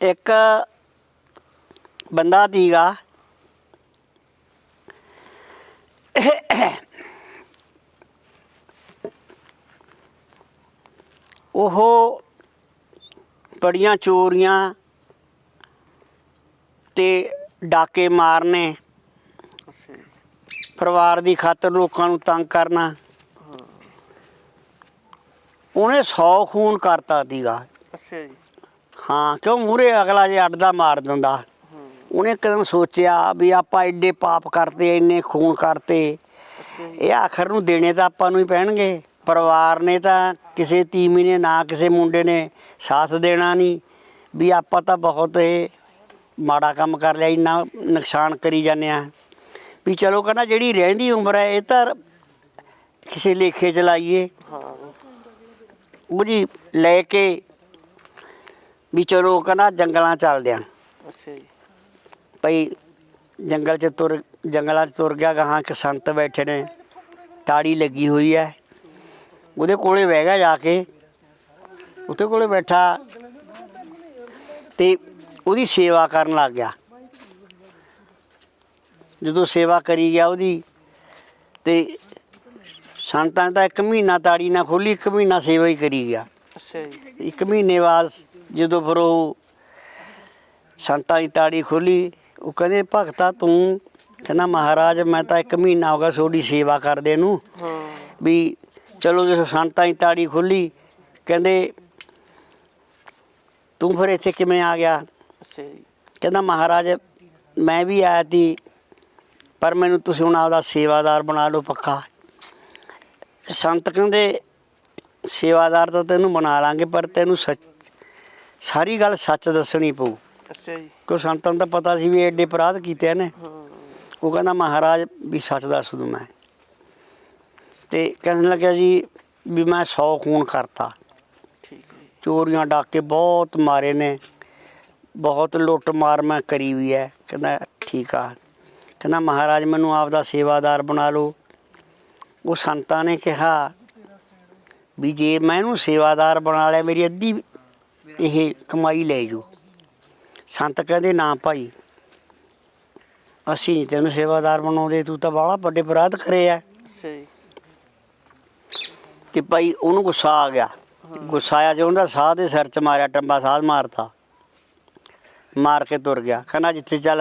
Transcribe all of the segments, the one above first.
ਇੱਕ ਬੰਦਾ ਦੀਗਾ ਉਹ ਬੜੀਆਂ ਚੋਰੀਆਂ ਤੇ ਡਾਕੇ ਮਾਰਨੇ ਪਰਿਵਾਰ ਦੀ ਖਾਤਰ ਲੋਕਾਂ ਨੂੰ ਤੰਗ ਕਰਨਾ। ਉਹਨੇ 100 ਖੂਨ ਕਰਤਾ ਦੀਗਾ ਅੱਛਾ ਜੀ। ਹਾਂ ਕਿਉਂ ਮੂਰੇ ਅਗਲਾ ਜੇ ਅੱਡਦਾ ਮਾਰ ਦਿੰਦਾ। ਉਹਨੇ ਕਦਮ ਸੋਚਿਆ ਵੀ ਆਪਾਂ ਐਡੇ ਪਾਪ ਕਰਤੇ ਇੰਨੇ ਖੂਨ ਕਰਤੇ। ਇਹ ਆਖਰ ਨੂੰ ਦੇਣੇ ਤਾਂ ਆਪਾਂ ਨੂੰ ਹੀ ਪੈਣਗੇ। ਪਰਿਵਾਰ ਨੇ ਤਾਂ ਕਿਸੇ ਤੀਮੀ ਨੇ ਨਾ ਕਿਸੇ ਮੁੰਡੇ ਨੇ ਸਾਥ ਦੇਣਾ ਨਹੀਂ। ਵੀ ਆਪਾਂ ਤਾਂ ਬਹੁਤ ਇਹ ਮਾੜਾ ਕੰਮ ਕਰ ਲਿਆ ਇੰਨਾ ਨੁਕਸਾਨ ਕਰੀ ਜਾਂਦੇ ਆ ਵੀ ਚਲੋ ਕਹਿੰਦਾ ਜਿਹੜੀ ਰਹਿੰਦੀ ਉਮਰ ਹੈ ਇਹ ਤਾਂ ਕਿਸੇ ਲੇਖੇ ਚ ਲਾਈਏ। ਹਾਂ। ਉਹ ਜੀ ਲੈ ਕੇ ਵੀ ਚਲੋ ਕਹਿੰਦਾ ਜੰਗਲਾਂ ਚੱਲਦੇ ਆ। ਅੱਛਾ ਜੀ। ਭਈ ਜੰਗਲ ਚ ਤੁਰ ਜੰਗਲਾਂ ਚ ਤੁਰ ਗਿਆ ਗਾਹਾਂ ਇੱਕ ਸੰਤ ਬੈਠੇ ਨੇ ਤਾੜੀ ਲੱਗੀ ਹੋਈ ਹੈ ਉਹਦੇ ਕੋਲੇ ਬਹਿ ਗਿਆ ਜਾ ਕੇ। ਉਹਦੇ ਕੋਲੇ ਬੈਠਾ ਤੇ ਉਹਦੀ ਸੇਵਾ ਕਰਨ ਲੱਗ ਗਿਆ। ਜਦੋਂ ਸੇਵਾ ਕਰੀ ਗਿਆ ਉਹਦੀ ਤੇ ਸੰਤਾਂ ਤਾਂ ਇੱਕ ਮਹੀਨਾ ਤਾੜੀ ਨਾ ਖੋਲੀ ਇੱਕ ਮਹੀਨਾ ਸੇਵਾ ਹੀ ਕਰੀ ਗਿਆ। ਅੱਛਾ ਜੀ। ਇੱਕ ਮਹੀਨੇ ਬਾਅਦ ਜਦੋਂ ਫਿਰ ਉਹ ਸੰਤਾਂ ਦੀ ਤਾੜੀ ਖੋਲੀ ਉਹ ਕਹਿੰਦੇ ਭਗਤਾ ਤੂੰ? ਕਹਿੰਦਾ ਮਹਾਰਾਜ ਮੈਂ ਤਾਂ ਇੱਕ ਮਹੀਨਾ ਹੋ ਗਿਆ ਤੁਹਾਡੀ ਸੇਵਾ ਕਰਦੇ ਨੂੰ ਹਾਂ। ਵੀ ਚਲੋ ਜਦੋਂ ਸੰਤਾਂ ਦੀ ਤਾੜੀ ਖੋਲੀ ਕਹਿੰਦੇ ਤੂੰ ਫਿਰ ਇੱਥੇ ਕਿਵੇਂ ਆ ਗਿਆ? ਕਹਿੰਦਾ ਮਹਾਰਾਜ ਮੈਂ ਵੀ ਆਇਆ ਸੀ ਪਰ ਮੈਨੂੰ ਤੁਸੀਂ ਹੁਣ ਆਪਦਾ ਸੇਵਾਦਾਰ ਬਣਾ ਲਓ ਪੱਕਾ। ਸੰਤ ਕਹਿੰਦੇ ਸੇਵਾਦਾਰ ਤਾਂ ਤੈਨੂੰ ਬਣਾ ਲਾਂਗੇ ਪਰ ਤੈਨੂੰ ਸੱਚ ਸਾਰੀ ਗੱਲ ਸੱਚ ਦੱਸਣੀ ਪਊ। ਅੱਛਾ ਜੀ। ਕਿਉਂ ਸੰਤਾਂ ਨੂੰ ਤਾਂ ਪਤਾ ਸੀ ਵੀ ਐਡੇ ਅਪਰਾਧ ਕੀਤੇ ਨੇ ਉਹ ਕਹਿੰਦਾ ਮਹਾਰਾਜ ਵੀ ਸੱਚ ਦੱਸ ਦੂੰ ਮੈਂ। ਤੇ ਕਹਿਣ ਲੱਗਿਆ ਜੀ ਵੀ ਮੈਂ 100 ਖੂਨ ਕਰਤਾ। ਠੀਕ ਹੈ ਚੋਰੀਆਂ ਡਾਕੇ ਬਹੁਤ ਮਾਰੇ ਨੇ। ਬਹੁਤ ਲੁੱਟ ਮਾਰ ਮੈਂ ਕਰੀ ਵੀ ਹੈ ਕਹਿੰਦਾ ਠੀਕ ਆ। ਕਹਿੰਦਾ ਮਹਾਰਾਜ ਮੈਨੂੰ ਆਪਦਾ ਸੇਵਾਦਾਰ ਬਣਾ ਲਓ। ਉਹ ਸੰਤਾਂ ਨੇ ਕਿਹਾ ਵੀ ਜੇ ਮੈਂ ਇਹਨੂੰ ਸੇਵਾਦਾਰ ਬਣਾ ਲਿਆ ਮੇਰੀ ਅੱਧੀ ਇਹ ਕਮਾਈ ਲੈ ਜੂ। ਸੰਤ ਕਹਿੰਦੇ ਨਾ ਭਾਈ ਅਸੀਂ ਤੈਨੂੰ ਸੇਵਾਦਾਰ ਬਣਾਉਂਦੇ ਤੂੰ ਤਾਂ ਬਾਹਲਾ ਵੱਡੇ ਅਪਰਾਧ ਕਰੇ ਆ ਅੱਛਾ ਜੀ ਤੇ ਭਾਈ ਉਹਨੂੰ ਗੁੱਸਾ ਆ ਗਿਆ। ਗੁੱਸਾ ਆਇਆ ਜੇ ਉਹਦਾ ਸਾਹ ਦੇ ਸਿਰ 'ਚ ਮਾਰਿਆ ਟੰਬਾ ਸਾਹ ਮਾਰਤਾ। ਮਾਰ ਕੇ ਤੁਰ ਗਿਆ। ਕਹਿੰਦਾ ਜਿੱਥੇ ਚੱਲ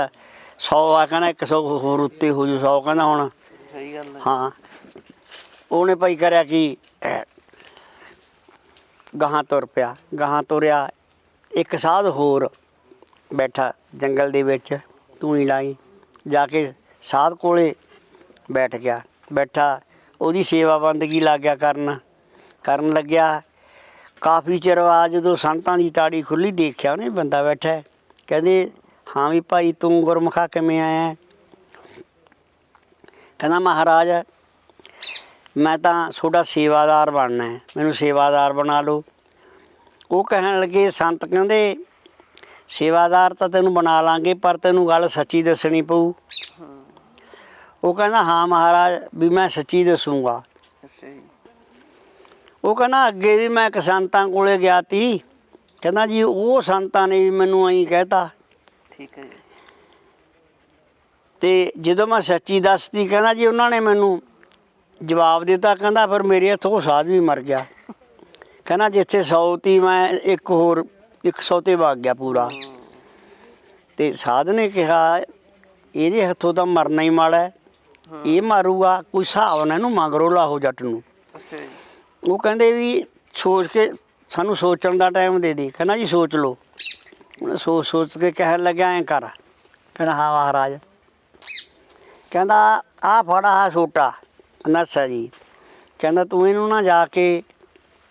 100 ਆ। ਕਹਿੰਦਾ 100 ਹੋਰ ਉੱਤੇ ਹੋ ਜੂ 100 ਕਹਿੰਦਾ ਹੁਣ ਸਹੀ ਗੱਲ ਹੈ ਹਾਂ। ਉਹਨੇ ਭਾਈ ਕਰਿਆ ਕਿ ਗਾਹਾਂ ਤੁਰ ਪਿਆ, ਗਾਹਾਂ ਤੁਰਿਆ, ਇੱਕ ਸਾਧ ਹੋਰ ਬੈਠਾ ਜੰਗਲ ਦੇ ਵਿੱਚ ਤੂੰ ਲਾਈ, ਜਾ ਕੇ ਸਾਧ ਕੋਲੇ ਬੈਠ ਗਿਆ, ਬੈਠਾ, ਉਹਦੀ ਸੇਵਾ ਬੰਦਗੀ ਲੱਗ ਗਿਆ ਕਰਨ ਕਰਨ ਲੱਗਿਆ। ਕਾਫੀ ਚਿਰ ਬਾਅਦ ਜਦੋਂ ਸੰਤਾਂ ਦੀ ਤਾੜੀ ਖੁੱਲੀ ਦੇਖਿਆ ਉਹਨੇ ਬੰਦਾ ਬੈਠਾ ਕਹਿੰਦੇ, ਹਾਂ ਵੀ ਭਾਈ, ਤੂੰ ਗੁਰਮੁਖਾ ਕਿਵੇਂ ਆਇਆ ਕਹਿੰਦਾ, ਮਹਾਰਾਜ ਮੈਂ ਤਾਂ ਤੁਹਾਡਾ ਸੇਵਾਦਾਰ ਬਣਨਾ ਹੈ ਮੈਨੂੰ ਸੇਵਾਦਾਰ ਬਣਾ ਲਓ। ਉਹ ਕਹਿਣ ਲੱਗੇ ਸੰਤ ਕਹਿੰਦੇ ਸੇਵਾਦਾਰ ਤਾਂ ਤੈਨੂੰ ਬਣਾ ਲਾਂਗੇ ਪਰ ਤੈਨੂੰ ਗੱਲ ਸੱਚੀ ਦੱਸਣੀ ਪਊ। ਉਹ ਕਹਿੰਦਾ ਹਾਂ ਮਹਾਰਾਜ ਵੀ ਮੈਂ ਸੱਚੀ ਦੱਸੂਗਾ। ਉਹ ਕਹਿੰਦਾ ਅੱਗੇ ਵੀ ਮੈਂ ਇੱਕ ਸੰਤਾਂ ਕੋਲੇ ਗਿਆ ਤੀ। ਕਹਿੰਦਾ ਜੀ ਉਹ ਸੰਤਾਂ ਨੇ ਵੀ ਮੈਨੂੰ ਐਂ ਕਹਿਤਾ। ਠੀਕ ਹੈ ਜੀ। ਤੇ ਜਦੋਂ ਮੈਂ ਸੱਚੀ ਦੱਸਤੀ ਕਹਿੰਦਾ ਜੀ ਉਹਨਾਂ ਨੇ ਮੈਨੂੰ ਜਵਾਬ ਦਿੱਤਾ ਕਹਿੰਦਾ ਫਿਰ ਮੇਰੇ ਹੱਥੋਂ ਸਾਧ ਵੀ ਮਰ ਗਿਆ। ਕਹਿੰਦਾ ਜਿੱਥੇ 100 ਤੀ ਮੈਂ ਇੱਕ ਹੋਰ 100 ਤੇ ਵਗ ਗਿਆ ਪੂਰਾ। ਤੇ ਸਾਧ ਨੇ ਕਿਹਾ ਇਹਦੇ ਹੱਥੋਂ ਤਾਂ ਮਰਨਾ ਹੀ ਮਾੜਾ ਇਹ ਮਾਰੂਗਾ ਕੋਈ ਹਿਸਾਬ ਨਾ ਇਹਨੂੰ ਮਗਰੋਂ ਲਾਹੋ ਜੱਟ ਨੂੰ। ਉਹ ਕਹਿੰਦੇ ਵੀ ਸੋਚ ਕੇ ਸਾਨੂੰ ਸੋਚਣ ਦਾ ਟਾਈਮ ਦੇ ਦੇ। ਕਹਿੰਦਾ ਜੀ ਸੋਚ ਲਓ। ਉਹਨੇ ਸੋਚ ਸੋਚ ਕੇ ਕਹਿਣ ਲੱਗਿਆ ਐਂ ਕਰ। ਕਹਿੰਦਾ ਹਾਂ ਮਹਾਰਾਜ। ਕਹਿੰਦਾ ਆ ਫੜਾ ਆ ਛੋਟਾ ਨਰਸਾ ਜੀ। ਕਹਿੰਦਾ ਤੂੰ ਇਹਨੂੰ ਨਾ ਜਾ ਕੇ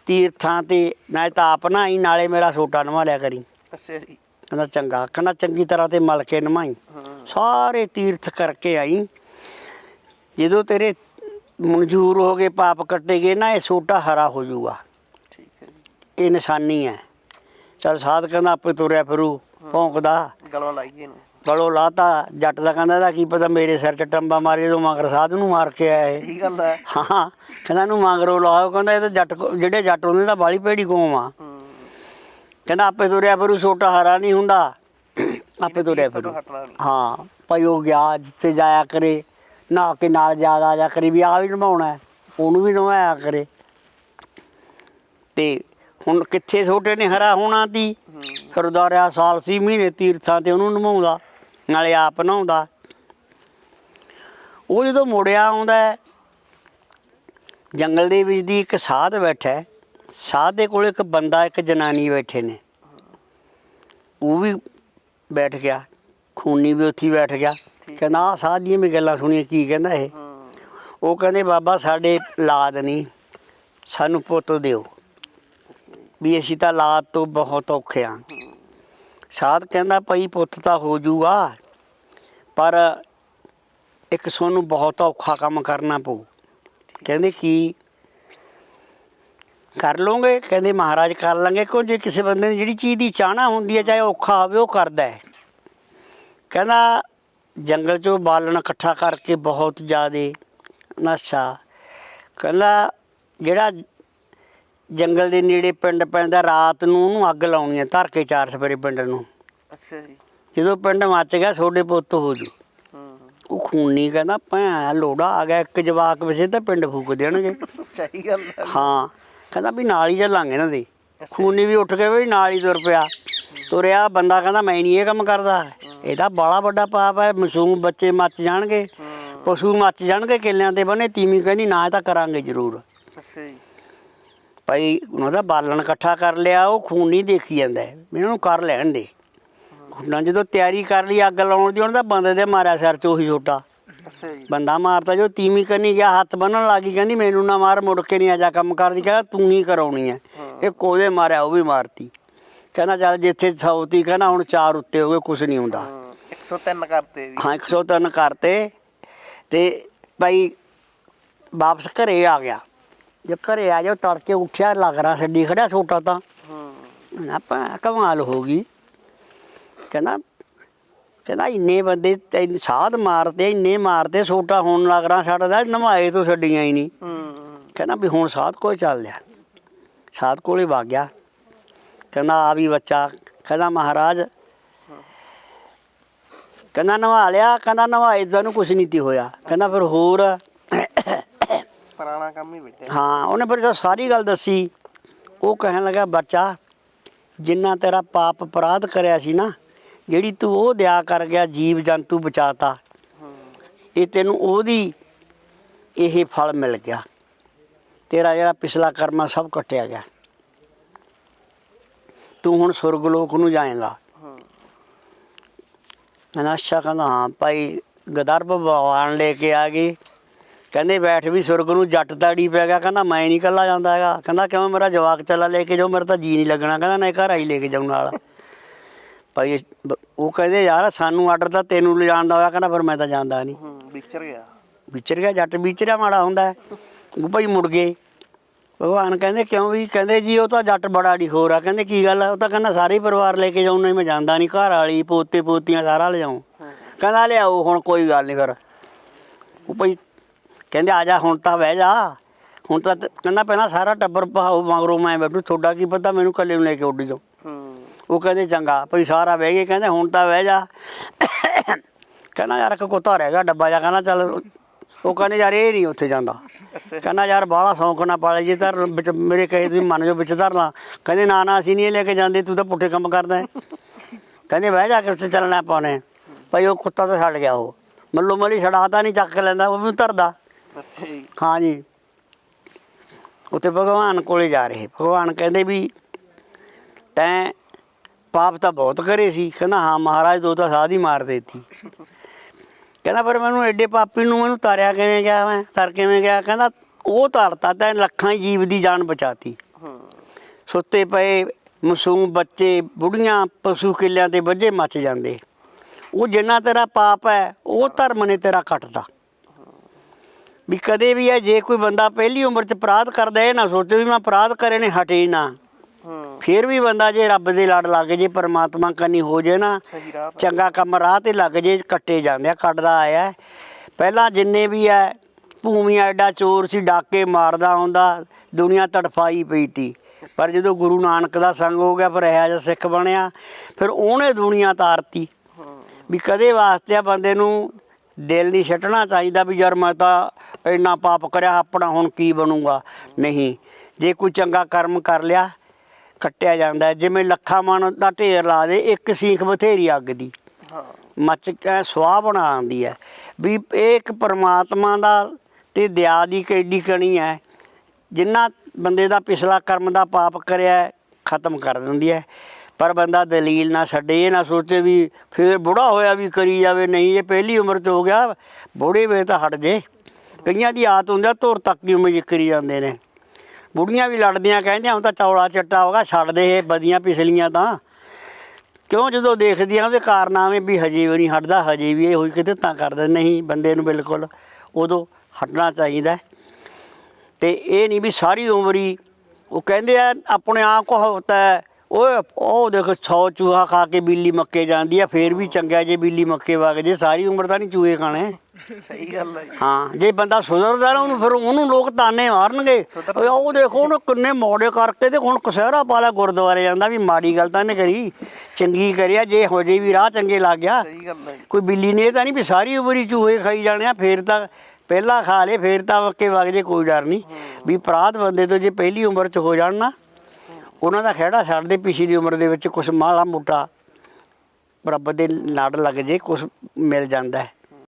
ਤੀਰਥਾਂ ਤੇ ਨਾ ਤਾਂ ਆਪ ਨਹਾਈ ਨਾਲੇ ਮੇਰਾ ਛੋਟਾ ਨਵਾ ਲਿਆ ਕਰੀ। ਅੱਛਾ ਜੀ। ਕਹਿੰਦਾ ਚੰਗਾ ਕਹਿੰਦਾ ਚੰਗੀ ਤਰ੍ਹਾਂ ਤੇ ਮਲ ਕੇ ਨਵਾਈ। ਹਾਂ। ਸਾਰੇ ਤੀਰਥ ਕਰਕੇ ਆਈ। ਜਦੋਂ ਤੇਰੇ ਮਨਜ਼ੂਰ ਹੋ ਗਏ ਪਾਪ ਕੱਟੇ ਗਏ ਨਾ ਇਹ ਛੋਟਾ ਹਰਾ ਹੋ ਜਾਊਗਾ। ਠੀਕ ਹੈ ਇਹ ਨਿਸ਼ਾਨੀ ਹੈ। ਚਲ ਸਾਧ ਕਹਿੰਦਾ ਆਪੇ ਤੁਰਿਆ ਫਿਰੂ ਭੌਂਕਦਾ। ਗਲਵਾ ਲਾਈਏ ਨੂੰ ਗਲੋਂ ਲਾਤਾ ਜੱਟ ਦਾ ਕਹਿੰਦਾ ਦਾ ਕੀ ਪਤਾ ਮੇਰੇ ਸਿਰ 'ਚ ਟੰਬਾ ਮਾਰੀ ਜਦੋਂ ਮਗਰ ਸਾਧ ਨੂੰ ਮਾਰ ਕੇ ਆਇਆ ਇਹ। ਗੱਲ ਹੈ? ਹਾਂ ਕਹਿੰਦਾ ਇਹਨੂੰ ਮਗਰੋਂ ਲਾਓ। ਕਹਿੰਦਾ ਇਹ ਤਾਂ ਜੱਟ ਕੋ- ਜਿਹੜੇ ਜੱਟ ਹੁੰਦੇ ਤਾਂ ਬਾਲੀ ਭੇੜੀ ਕੌਮ ਆ। ਕਹਿੰਦਾ ਆਪੇ ਤੁਰਿਆ ਫਿਰੂ ਛੋਟਾ ਹਰਾ ਨਹੀਂ ਹੁੰਦਾ। ਆਪੇ ਤੁਰਿਆ ਫਿਰੂ। ਹਟਣਾ ਨਹੀਂ ਹਾਂ ਭਾਈ ਉਹ ਗਿਆ ਜਿੱਥੇ ਜਾਇਆ ਕਰੇ ਨਹਾ ਕੇ ਨਾਲ ਆ ਜਾ ਕਰੇ ਵੀ ਆ ਵੀ ਨਿਭਾਉਣਾ ਹੈ, ਉਹਨੂੰ ਵੀ ਨਿਭਾਇਆ ਕਰੇ। ਤੇ ਹੁਣ ਕਿੱਥੇ ਛੋਟੇ ਨੇ ਹਰਾ ਹੋਣਾ ਤੀ। ਫਿਰ ਦਾਰਿਆ ਸਾਲ ਸੀ ਮਹੀਨੇ ਤੀਰਥਾਂ ਤੇ ਉਹਨੂੰ ਨਿਭਾਉਂਦਾ ਨਾਲੇ ਆਪ ਨਹਾਉਂਦਾ। ਉਹ ਜਦੋਂ ਮੁੜਿਆ ਆਉਂਦਾ ਜੰਗਲ ਦੇ ਵਿੱਚ ਦੀ ਇੱਕ ਸਾਧ ਬੈਠਾ ਹੈ। ਸਾਧ ਦੇ ਕੋਲ ਇੱਕ ਬੰਦਾ, ਇੱਕ ਜਨਾਨੀ ਬੈਠੇ ਨੇ। ਉਹ ਵੀ ਬੈਠ ਗਿਆ। ਖੂਨੀ ਵੀ ਉੱਥੇ ਬੈਠ ਗਿਆ। ਕਹਿੰਦਾ, ਆਹ ਸਾਧ ਦੀਆਂ ਵੀ ਗੱਲਾਂ ਸੁਣੀਆਂ ਕੀ ਕਹਿੰਦਾ ਇਹ? ਉਹ ਕਹਿੰਦੇ, ਬਾਬਾ, ਸਾਡੇ ਲਾਦ ਨਹੀਂ, ਸਾਨੂੰ ਪੁੱਤ ਦਿਓ। ਵੀ ਅਸੀਂ ਤਾਂ ਲਾਦ ਤੋਂ ਬਹੁਤ ਔਖੇ ਹਾਂ ਸਾਧ ਕਹਿੰਦਾ ਭਾਈ ਪੁੱਤ ਤਾਂ ਹੋ ਜੂਗਾ, ਪਰ ਇੱਕ ਸੋਨੂੰ ਬਹੁਤ ਔਖਾ ਕੰਮ ਕਰਨਾ ਪਊ। ਕਹਿੰਦੇ ਕੀ? ਕਰ ਲੋਗੇ ਕਹਿੰਦੇ ਮਹਾਰਾਜ ਕਰ ਲਾਂਗੇ, ਕਿਉਂ ਜੇ ਕਿਸੇ ਬੰਦੇ ਨੇ ਜਿਹੜੀ ਚੀਜ਼ ਦੀ ਚਾਹਨਾ ਹੁੰਦੀ ਹੈ, ਚਾਹੇ ਔਖਾ ਹੋਵੇ, ਉਹ ਕਰਦਾ ਹੈ। ਕਹਿੰਦਾ ਜੰਗਲ ਚੋਂ ਬਾਲਣ ਇਕੱਠਾ ਕਰਕੇ ਬਹੁਤ ਜ਼ਿਆਦੇ ਨਸ਼ਾ। ਕਹਿੰਦਾ ਜਿਹੜਾ ਜੰਗਲ ਦੇ ਨੇੜੇ ਪਿੰਡ ਪੈਂਦਾ ਰਾਤ ਨੂੰ ਉਹਨੂੰ ਅੱਗ ਲਾਉਣੀ ਹੈ ਧਰ ਕੇ ਚਾਰ ਸਵੇਰੇ ਪਿੰਡ ਨੂੰ। ਅੱਛਾ ਜੀ। ਜਦੋਂ ਪਿੰਡ ਮੱਚ ਗਿਆ ਛੋਡੇ ਪੁੱਤ ਹੋ ਜੂ। ਹੂੰ। ਉਹ ਖੂਨੀ ਕਹਿੰਦਾ ਭੈਣ ਲੋੜਾ ਆ ਗਿਆ ਇੱਕ ਜਵਾਕ ਵਸੇ ਤਾਂ ਪਿੰਡ ਫੂਕ ਦੇਣਗੇ। ਸਹੀ ਗੱਲ ਹੈ ਹਾਂ ਕਹਿੰਦਾ ਵੀ ਨਾਲ ਹੀ ਚੱਲਾਂਗੇ ਇਹਨਾਂ ਦੇ। ਖੂਨੀ ਵੀ ਉੱਠ ਕੇ ਵੀ ਨਾਲ ਹੀ ਤੁਰ ਪਿਆ। ਤੁਰਿਆ ਬੰਦਾ ਕਹਿੰਦਾ ਮੈਂ ਨਹੀਂ ਇਹ ਕੰਮ ਕਰਦਾ। ਇਹਦਾ ਬਾਲਾ ਵੱਡਾ ਪਾਪ ਹੈ ਮਾਸੂਮ ਬੱਚੇ ਮੱਚ ਜਾਣਗੇ ਪਸ਼ੂ ਮੱਚ ਜਾਣਗੇ ਕਿੱਲਿਆਂ ਤੇ ਬਨੇ ਤੀਵੀਂ ਕਹਿੰਦੀ ਨਾ ਇਹ ਤਾਂ ਕਰਾਂਗੇ ਜ਼ਰੂਰ। ਅੱਛਾ ਜੀ। ਭਾਈ ਉਹਨਾਂ ਦਾ ਬਾਲਣ ਇਕੱਠਾ ਕਰ ਲਿਆ ਉਹ ਖੂਨ ਨਹੀਂ ਦੇਖੀ ਜਾਂਦਾ। ਇਹਨਾਂ ਨੂੰ ਕਰ ਲੈਣ ਦੇ। ਖੂਨਾਂ ਜਦੋਂ ਤਿਆਰੀ ਕਰ ਲਈ ਅੱਗ ਲਾਉਣ ਦੀ ਉਹਨਾਂ ਦਾ ਬੰਦੇ ਦੇ ਮਾਰਿਆ ਸਿਰ ਚ ਉਹੀ ਛੋਟਾ ਜੀ। ਬੰਦਾ ਮਾਰਤਾ ਜੋ ਤੀਵੀਂ ਕਰਨੀ ਗਿਆ ਹੱਥ ਬੰਨਣ ਲੱਗੀ ਕਹਿੰਦੀ ਮੈਨੂੰ ਨਾ ਮਾਰ ਮੁੜ ਕੇ ਨਹੀਂ ਆਜਾ ਕੰਮ ਕਰਦੀ। ਕਹਿੰਦਾ ਤੂੰ ਹੀ ਕਰਾਉਣੀ ਹੈ। ਇਹ ਕੋਦੇ ਮਾਰਿਆ ਉਹ ਵੀ ਮਾਰਤੀ। ਕਹਿੰਦਾ ਚੱਲ ਜਿੱਥੇ ਸੌਤੀ ਕਹਿੰਦਾ ਹੁਣ ਚਾਰ ਉੱਤੇ ਹੋ ਗਏ ਕੁਝ ਨਹੀਂ ਹੁੰਦਾ। ਹੂੰ 103 ਕਰਤੇ ਜੀ ਹਾਂ 103 ਕਰਤੇ। ਤੇ ਭਾਈ ਵਾਪਸ ਘਰੇ ਆ ਗਿਆ। ਜੇ ਘਰੇ ਆ ਜਾਓ ਤੜਕੇ ਉੱਠਿਆ ਲੱਗ ਰਾ ਛੱਡੀ ਖੜਿਆ ਛੋਟਾ ਤਾਂ। ਹੂੰ। ਨਾ ਪਾ ਕਮਾਲ ਹੋ ਗਈ। ਕਹਿੰਦਾ ਕਹਿੰਦਾ ਇੰਨੇ ਬੰਦੇ ਤੈਨੂੰ ਸਾਧ ਮਾਰਦੇ ਇੰਨੇ ਮਾਰਦੇ ਛੋਟਾ ਹੋਣ ਲੱਗ ਰਾ ਛੱਡਦਾ ਨਮਾਏ ਤੋਂ ਛੱਡੀਆਂ ਹੀ ਨਹੀਂ। ਹੂੰ। ਕਹਿੰਦਾ ਵੀ ਹੁਣ ਸਾਧ ਕੋਲ ਚੱਲ ਲਿਆ ਸਾਧ ਕੋਲੇ ਵਗ ਗਿਆ। ਕਹਿੰਦਾ ਆ ਵੀ ਬੱਚਾ। ਕਹਿੰਦਾ ਮਹਾਰਾਜ। ਕਹਿੰਦਾ ਨਵਾ ਲਿਆ। ਕਹਿੰਦਾ ਨਵਾਏ ਤਾਂ ਨੂੰ ਕੁਛ ਨਹੀਂ ਤੀ ਹੋਇਆ। ਕਹਿੰਦਾ ਫਿਰ ਹੋਰ ਪੁਰਾਣਾ ਕੰਮ ਹੀ ਬੈਠਾ ਹਾਂ ਉਹਨੇ ਫਿਰ ਜਦੋਂ ਸਾਰੀ ਗੱਲ ਦੱਸੀ ਉਹ ਕਹਿਣ ਲੱਗਾ ਬੱਚਾ ਜਿੰਨਾ ਤੇਰਾ ਪਾਪ ਅਪਰਾਧ ਕਰਿਆ ਸੀ ਨਾ ਜਿਹੜੀ ਤੂੰ ਉਹ ਦਿਆ ਕਰ ਗਿਆ ਜੀਵ ਜੰਤੂ ਬਚਾਤਾ ਇਹ ਤੈਨੂੰ ਉਹਦੀ ਇਹ ਫਲ ਮਿਲ ਗਿਆ। ਤੇਰਾ ਜਿਹੜਾ ਪਿਛਲਾ ਕਰਮਾ ਸਭ ਕੱਟਿਆ ਗਿਆ। ਤੂੰ ਹੁਣ ਸੁਰਗ ਲੋਕ ਨੂੰ ਜਾਏਗਾ। ਹੂੰ। ਅਨਾਸ਼ਾ ਕਹਿੰਦਾ ਹਾਂ ਭਾਈ ਗਦਰਬ ਭਗਵਾਨ ਲੈ ਕੇ ਆ ਗਏ। ਕਹਿੰਦੇ ਬੈਠ ਵੀ ਸੁਰਗ ਨੂੰ ਜੱਟ ਤਾੜੀ ਪੈ ਗਿਆ। ਕਹਿੰਦਾ ਮੈਂ ਨਹੀਂ ਇਕੱਲਾ ਜਾਂਦਾ ਹੈਗਾ। ਕਹਿੰਦਾ ਕਿਵੇਂ ਮੇਰਾ ਜਵਾਕ ਚੱਲਾ ਲੈ ਕੇ ਜਾਓ ਮੇਰਾ ਤਾਂ ਜੀ ਨਹੀਂ ਲੱਗਣਾ। ਕਹਿੰਦਾ ਨਹੀਂ ਘਰ ਆਈ ਲੈ ਕੇ ਜਾਉਣ ਨਾਲ। ਭਾਈ ਉਹ ਕਹਿੰਦੇ ਯਾਰ ਸਾਨੂੰ ਆਰਡਰ ਤਾਂ ਤੈਨੂੰ ਲਿਜਾਣ ਦਾ ਹੋਇਆ। ਕਹਿੰਦਾ ਫਿਰ ਮੈਂ ਤਾਂ ਜਾਂਦਾ ਨਹੀਂ। ਵਿਚਰ ਗਿਆ। ਵਿਚਰ ਗਿਆ ਜੱਟ ਵਿਚਰਿਆ ਮਾੜਾ ਹੁੰਦਾ। ਉਹ ਭਾਈ ਮੁੜ ਗਏ। ਭਗਵਾਨ ਕਹਿੰਦੇ ਕਿਉਂ ਵੀ? ਕਹਿੰਦੇ ਜੀ ਉਹ ਤਾਂ ਜੱਟ ਬੜਾ ਹੋਰ ਆ। ਕਹਿੰਦੇ ਕੀ ਗੱਲ ਆ? ਉਹ ਤਾਂ ਕਹਿੰਦਾ ਸਾਰੇ ਪਰਿਵਾਰ ਲੈ ਕੇ ਜਾਉਂ ਨਹੀਂ ਮੈਂ ਜਾਂਦਾ ਨਹੀਂ। ਘਰ ਵਾਲੀ ਪੋਤੇ ਪੋਤੀਆਂ ਸਾਰਾ ਲਿਜਾਉਂ ਕਹਿੰਦਾ ਲਿਆਓ ਹੁਣ ਕੋਈ ਗੱਲ ਨਹੀਂ ਫਿਰ। ਉਹ ਭਾਈ ਕਹਿੰਦੇ ਆ ਜਾ ਹੁਣ ਤਾਂ ਬਹਿ ਜਾ। ਹੁਣ ਤਾਂ ਤ- ਕਹਿੰਦਾ ਪਹਿਲਾਂ ਸਾਰਾ ਟੱਬਰ ਭਾਉ ਮਗਰੋਂ ਮੈਂ ਬੈਠੂ ਤੁਹਾਡਾ ਕੀ ਪਤਾ ਮੈਨੂੰ ਇਕੱਲੇ ਨੂੰ ਲੈ ਕੇ ਉੱਡ ਜਾਓ ਹੂੰ। ਉਹ ਕਹਿੰਦੇ ਚੰਗਾ ਭਈ ਸਾਰਾ ਬਹਿ ਗਏ ਕਹਿੰਦੇ ਹੁਣ ਤਾਂ ਬਹਿ ਜਾ। ਕਹਿੰਦਾ ਯਾਰ ਇੱਕ ਕੁੱਤਾ ਰਹਿ ਗਿਆ ਡੱਬਾ ਜਾ ਕਹਿੰਦਾ ਚੱਲ ਉਹ ਕਹਿੰਦੇ ਯਾਰ ਇਹ ਨਹੀਂ ਉੱਥੇ ਜਾਂਦਾ। ਅੱਛਾ। ਕਹਿੰਦਾ ਯਾਰ ਬਾਹਲਾ ਸ਼ੌਂਕ ਨਾ ਪਾਲੇ ਜੇ ਤਾਂ ਵਿੱਚ ਮੇਰੇ ਕਹੇ ਤੁਸੀਂ ਮੰਨ ਜਾਓ ਵਿੱਚ ਧਰ ਲਾ। ਕਹਿੰਦੇ ਨਾ ਨਾ ਅਸੀਂ ਨਹੀਂ ਇਹ ਲੈ ਕੇ ਜਾਂਦੇ ਤੂੰ ਤਾਂ ਪੁੱਠੇ ਕੰਮ ਕਰਦਾ ਹੈ। ਕਹਿੰਦੇ ਬਹਿ ਜਾ ਕੇ ਉੱਥੇ ਚੱਲਣਾ ਪਾਉਣੇ ਭਾਈ ਉਹ ਕੁੱਤਾ ਤਾਂ ਛੱਡ ਗਿਆ ਉਹ। ਮੱਲੋ ਮੱਲੀ ਛਡਾਤਾ ਨਹੀਂ ਚੱਕ ਲੈਂਦਾ ਉਹ ਵੀ ਧਰਦਾ। ਅੱਛਾ ਜੀ ਹਾਂ ਜੀ ਉੱਥੇ ਭਗਵਾਨ ਕੋਲੇ ਜਾ ਰਹੇ। ਭਗਵਾਨ ਕਹਿੰਦੇ ਵੀ ਤੈਂ ਪਾਪ ਤਾਂ ਬਹੁਤ ਕਰੇ ਸੀ। ਕਹਿੰਦਾ, ਹਾਂ ਮਹਾਰਾਜ, ਦੋ ਤਾਂ ਸਾਧ ਹੀ ਮਾਰ ਦਿੱਤੀ। ਕਹਿੰਦਾ, ਪਰ ਮੈਨੂੰ ਐਡੇ ਪਾਪੀ ਨੂੰ ਮੈਨੂੰ ਤਾਰਿਆ ਕਿਵੇਂ ਗਿਆ ਮੈਂ? ਤਰ ਕਿਵੇਂ ਗਿਆ? ਕਹਿੰਦਾ, ਉਹ ਤਾਰਤਾ ਤੈਂ ਲੱਖਾਂ ਹੀ ਜੀਵ ਦੀ ਜਾਨ ਬਚਾਤੀ। ਸੁੱਤੇ ਪਏ ਮਾਸੂਮ ਬੱਚੇ, ਬੁੜੀਆਂ, ਪਸ਼ੂ ਕਿੱਲਿਆਂ ਤੇ ਵੱਜੇ ਮੱਚ ਜਾਂਦੇ। ਉਹ ਜਿੰਨਾ ਤੇਰਾ ਪਾਪ ਹੈ, ਉਹ ਧਰਮ ਨੇ ਤੇਰਾ ਕੱਟਦਾ ਵੀ ਕਦੇ ਵੀ ਹੈ ਜੇ ਕੋਈ ਬੰਦਾ ਪਹਿਲੀ ਉਮਰ ਚ ਅਪਰਾਧ ਕਰਦਾ ਇਹ ਨਾ ਸੋਚੇ ਵੀ ਮੈਂ ਅਪਰਾਧ ਕਰੇ ਨੇ ਹਟੇ ਨਾ। ਫਿਰ ਵੀ ਬੰਦਾ ਜੇ ਰੱਬ ਦੇ ਲੜ ਲੱਗ ਜੇ ਪਰਮਾਤਮਾ ਕੰਨੀ ਹੋ ਜੇ ਨਾ ਸਹੀ ਰਾਹ ਪਰ। ਚੰਗਾ ਕੰਮ ਰਾਹ ਤੇ ਲੱਗ ਜੇ ਕੱਟੇ ਜਾਂਦੇ ਆ ਕੱਟਦਾ ਆਇਆ। ਹੈ। ਪਹਿਲਾਂ ਜਿੰਨੇ ਵੀ ਐ ਭੂਮੀ ਐਡਾ ਚੋਰ ਸੀ ਡਾਕੇ ਮਾਰਦਾ ਹੁੰਦਾ ਦੁਨੀਆ ਤੜਫਾਈ ਪਈ ਤੀ। ਪਰ ਜਦੋਂ ਗੁਰੂ ਨਾਨਕ ਦਾ ਸੰਗ ਹੋ ਗਿਆ ਫਿਰ ਇਹੋ ਜਿਹਾ ਸਿੱਖ ਬਣਿਆ। ਫਿਰ ਉਹਨੇ ਦੁਨੀਆ ਤਾਰਤੀ। ਹੂੰ। ਵੀ ਕਦੇ ਵਾਸਤੇ ਆ ਬੰਦੇ ਨੂੰ ਦਿਲ ਨਹੀਂ ਛੱਡਣਾ ਚਾਹੀਦਾ ਵੀ ਯਾਰ ਮੈਂ ਤਾਂ ਇੰਨਾ ਪਾਪ ਕਰਿਆ ਆਪਣਾ ਹੁਣ ਕੀ ਬਣੂਗਾ? ਨਹੀਂ ਜੇ ਕੋਈ ਚੰਗਾ ਕਰਮ ਕਰ ਲਿਆ ਕੱਟਿਆ ਜਾਂਦਾ। ਜਿਵੇਂ ਲੱਖਾਂ ਮਨ ਦਾ ਢੇਰ ਲਾ ਦੇ ਇੱਕ ਸੀਖ ਬਥੇਰੀ ਅੱਗ ਦੀ। ਮੱਚ ਕੇ ਸਵਾਹ ਬਣਾ ਆਉਂਦੀ ਹੈ। ਵੀ ਇਹ ਇੱਕ ਪਰਮਾਤਮਾ ਦਾ ਤੇ ਦਇਆ ਦੀ ਕਿੱਡੀ ਕਣੀ ਹੈ? ਜਿੰਨਾ ਬੰਦੇ ਦਾ ਪਿਛਲਾ ਕਰਮ ਦਾ ਪਾਪ ਕਰਿਆ ਖਤਮ ਕਰ ਦਿੰਦੀ ਹੈ। ਪਰ ਬੰਦਾ ਦਲੀਲ ਨਾ ਛੱਡੇ ਇਹ ਨਾ ਸੋਚੇ ਵੀ ਫੇਰ ਬੁੜਾ ਹੋਇਆ ਵੀ ਕਰੀ ਜਾਵੇ ਨਹੀਂ ਇਹ ਪਹਿਲੀ ਉਮਰ 'ਚ ਹੋ ਗਿਆ। ਬੁੜੇ ਵੇ ਤਾਂ ਹਟ ਜੇ। ਕਈਆਂ ਦੀ ਆਦਤ ਹੁੰਦਾ ਧੁਰ ਤੱਕ ਦੀ ਉਮਰ 'ਚ ਕਰੀ ਜਾਂਦੇ ਨੇ ਬੁੜੀਆਂ ਵੀ ਲੜਦੀਆਂ ਕਹਿੰਦੀਆਂ ਹੁਣ ਤਾਂ ਚੌਲਾ ਚੱਟਾ ਹੋਗਾ ਛੱਡ ਦੇ ਇਹ ਬਦੀਆਂ ਪਿਛਲੀਆਂ ਤਾਂ ਕਿਉਂ ਜਦੋਂ ਦੇਖਦੀਆਂ ਉਹਦੇ ਕਾਰਨਾਮੇ ਵੀ ਹਜੇ ਵੀ ਨਹੀਂ ਹਟਦਾ ਹਜੇ ਵੀ ਇਹ ਹੋਈ ਕਿਤੇ ਤਾਂ ਕਰਦੇ ਨਹੀਂ ਬੰਦੇ ਨੂੰ ਬਿਲਕੁਲ ਉਦੋਂ ਹਟਣਾ ਚਾਹੀਦਾ ਹੈ। ਤੇ ਇਹ ਨਹੀਂ ਵੀ ਸਾਰੀ ਉਮਰ ਹੀ ਉਹ ਕਹਿੰਦੇ ਆ ਆਪਣੇ ਆਪ ਕੋ ਹੈ, ਓਏ ਉਹ ਦੇਖੋ 100 ਚੂਹਾ ਖਾ ਕੇ ਬਿੱਲੀ ਮੱਕੇ ਜਾਂਦੀ ਆ ਫੇਰ ਵੀ ਚੰਗਾ ਜੇ ਬਿੱਲੀ ਮੱਕੇ ਵਗ ਜੇ ਸਾਰੀ ਉਮਰ ਤਾਂ ਨਹੀਂ ਚੂਹੇ ਖਾਣੇ। ਸਹੀ ਗੱਲ ਹੈ। ਹਾਂ ਜੇ ਬੰਦਾ ਸੁਧਰਦਾ ਨਾ ਉਹਨੂੰ ਫਿਰ ਉਹਨੂੰ ਲੋਕ ਤਾਨੇ ਮਾਰਨਗੇ। ਓਏ ਉਹ ਦੇਖੋ ਉਹਨੇ ਕਿੰਨੇ ਮੋੜੇ ਕਰਕੇ ਤੇ ਹੁਣ ਕਸਹਿਰਾ ਪਾਲਾ ਗੁਰਦੁਆਰੇ ਜਾਂਦਾ ਵੀ ਮਾੜੀ ਗੱਲ ਤਾਂ ਨਹੀਂ ਕਰੀ। ਚੰਗੀ ਕਰਿਆ ਜੇ ਹੋ ਜੇ ਵੀ ਰਾਹ ਚੰਗੇ ਲੱਗ ਗਿਆ। ਸਹੀ ਗੱਲ ਹੈ। ਕੋਈ ਬਿੱਲੀ ਨੇ ਇਹ ਤਾਂ ਨਹੀਂ ਵੀ ਸਾਰੀ ਉਮਰ ਹੀ ਚੂਹੇ ਖਾਈ ਜਾਣੇ ਆ ਫੇਰ ਤਾਂ ਪਹਿਲਾਂ ਖਾ ਲੇ ਫੇਰ ਤਾਂ ਵਕੇ ਵਗ ਜੇ ਕੋਈ ਡਰ ਨਹੀਂ। ਵੀ ਅਪਰਾਧ ਬੰਦੇ ਤੋਂ ਜੇ ਪਹਿਲੀ ਉਮਰ 'ਚ ਹੋ ਜਾਣ ਨਾ ਉਹਨਾਂ ਦਾ ਖਹਿੜਾ ਛੱਡਦੇ ਪਿਛਲੀ ਉਮਰ ਦੇ ਵਿੱਚ ਕੁਛ ਮਾੜਾ ਮੋਟਾ ਰੱਬ ਦੇ ਲੜ ਲੱਗ ਜੇ ਕੁਛ ਮਿਲ ਜਾਂਦਾ